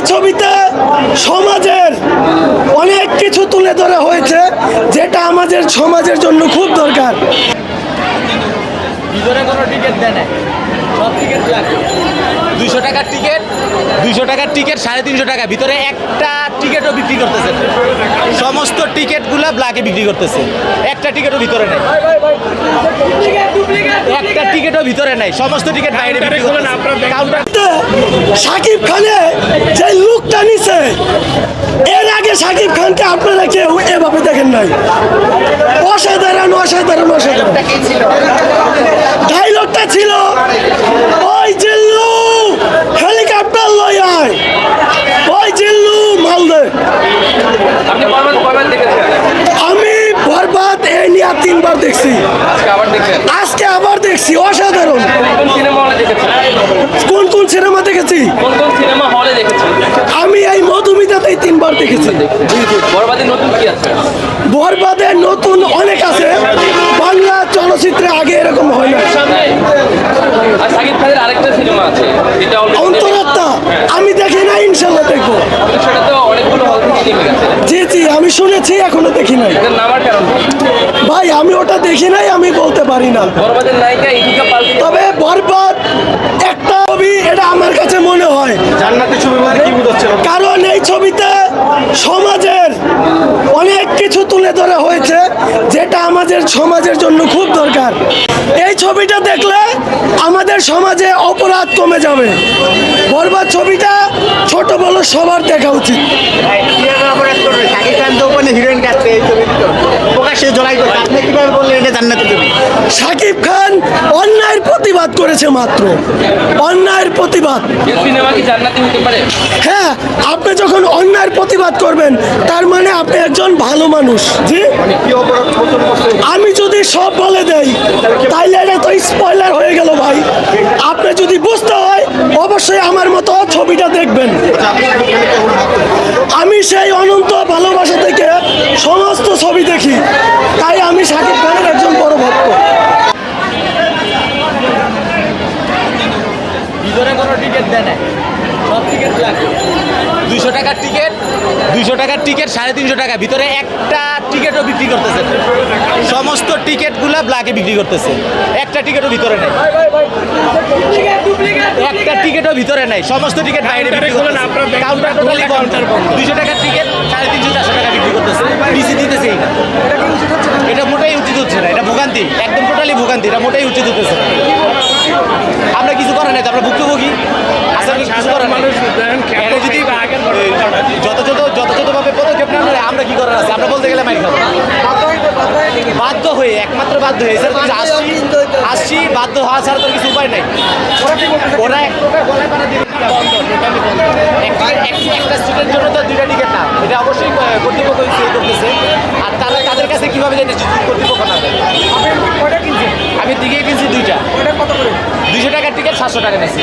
এই ছবিতে সমাজের অনেক কিছু তুলে ধরা হয়েছে যেটা আমাদের সমাজের জন্য খুব দরকার। ভিতরে কোনো টিকিট দেয় না টাকার টিকিট দুইশো টাকার টিকিট সাড়ে তিনশো ভিতরে একটা টিকিটও বিক্রি করতেছে সমস্ত বিক্রি করতেছে। একটা ভিতরে একটা ভিতরে সমস্ত টিকিট সাকিব খানে যে লুকটা নিছে এর আগে সাকিব খানকে আপনারা কেউ এভাবে দেখেন নাই। অসাধারণ অসাধারণ অসাধারণ। ডাইলগটা ছিল ওই জিল্লু হেলিকপ্টার লই আয় ওই জিল্লু দেখেছেন? আমি বরবাদ এই নিয়ে তিনবার দেখছি। আজকে আবার দেখছি অসাধারণ। সিনেমা দেখেছি। কোন কোন সিনেমা হলে দেখেছেন? আমি এই মধুমিতাতেই তিনবার দেখেছি। বরবাদের নতুন কি আছে? বরবাদের নতুন অনেক আছে। বাংলা চলচ্চিত্রে আগে এরকম হয় না আর সাকিব খানের আরেকটা সিনেমা আছে যেটা অন্তরাত্মা আমি দেখি না ইনশাল্লাহ দেখব। সেটা তো অনেকগুলো হল থেকে নেমে গেছে। জি জি আমি শুনেছি এখনও দেখি নাই। নামার কারণ ভাই আমি ওটা দেখি নাই আমি বলতে পারি না। বরবাদের নায়িকা ইদিকা পাল তবে বরবাদ একটা ছবি এটা আমার কাছে মনে হয় জান্নাতের ছবি বলতে কি বুঝাচ্ছে কারণ এই ছবিতে সমাজের অনেক কিছু তুলে ধরা হয়েছে যেটা আমাদের সমাজের জন্য খুব দরকার। এই ছবিটা দেখলে আমাদের সমাজে অপরাধ কমে যাবে। বরবাদ ছবিটা ছোট বড় সবার দেখা উচিত। শাকিব খান প্রতিবাদ করেছে মাত্র। অন্যায়ের প্রতিবাদ। হ্যাঁ আপনি যখন অন্যায়ের প্রতিবাদ করবেন তার মানে আপনি একজন ভালো মানুষ। জি? আমি যদি সব বলে দেই তাইলে এটা তো স্পয়লার হয়ে গেল ভাই। আপনি যদি বুঝতে হয় অবশ্যই আমার মতো ছবিটা দেখবেন। আমি সেই অনন্ত ভালোবাসা থেকে সমস্ত ছবি দেখি। তাই আমি শাকিব খানের একজন বড় ভক্ত ভিতরে কোনো টিকিট দেয় না সব টিকিট লাগে দুইশো টাকার টিকিট দুইশো টাকার টিকিট সাড়ে তিনশো টাকা। ভিতরে একটা টিকিটও বিক্রি করতেছে সমস্ত টিকিটগুলো ব্ল্যাকে বিক্রি করতেছে। একটা টিকিটও ভিতরে নেই। একটা টিকিটও ভিতরে নাই। সমস্ত টিকিট বাইরে বিক্রি করতেছে। কাউন্টার টোটালি বন্ধ। দুইশো টাকার টিকিট সাড়ে তিনশো চারশো টাকা বিক্রি করতেছে। পিসি দিতেছে না। এটা মোটাই উচিত হচ্ছে না। এটা ভোগান্তি। একদম টোটালি ভোগান্তি। এটা মোটাই উচিত হতেছে না। আমরা কিছু করার নাই তো আমরা ভুক্তভোগী। করার এরা যদি যথাযথ যথাযথভাবে পদক্ষেপ না নেয় আমরা কি করার আছে? আমরা বলতে গেলে খাব। বাধ্য হয়ে একমাত্র বাধ্য হয়ে। স্যার আসছি আসছি বাধ্য হওয়া ছাড়া তো কিছু উপায় নাই। ওরা একটা এক- একটা সিটের জন্য তো দুইটা টিকিট না। এটা অবশ্যই কর্তৃপক্ষ করতেছে। আর তারা তাদের কাছে কীভাবে জানি কর্তৃপক্ষ না দেয়। আমি দিকে কিনছি দুইটা দুইশো টাকার টিকিট সাতশো টাকা নিয়েছি